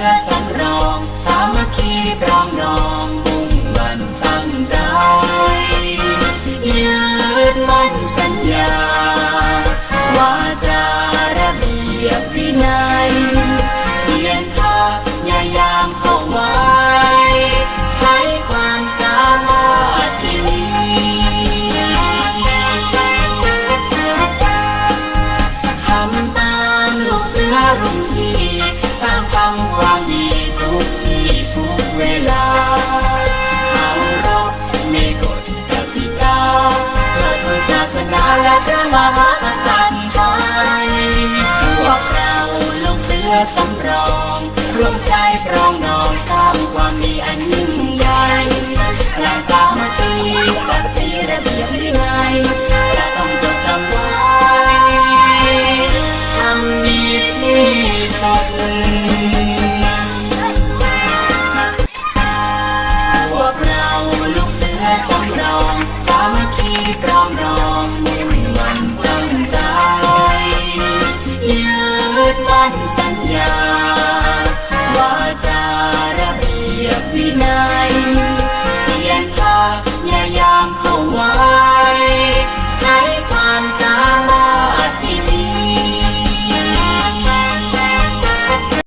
รือสำรองสามัคคีปรองดองมุ่งมั่นตั้งใจยืดมั่นสัญญาวาจาระเบียบวินัยเพียรพาอย่ายามเข้าไว้ใช้ความสามารถที่มีทำตามลูกเสือรุ่ง พระมหากษัตริย์ไทยพวกเราลูกเสือสำรองรวมใจปรองดองสร้างความมีอันยิ่งใหญ่แลัสามัคคีศักตีระเบียบวินัยจะต้องจดจำไว้ทำดีที่สุดพวกเราลูกเสือสำรอง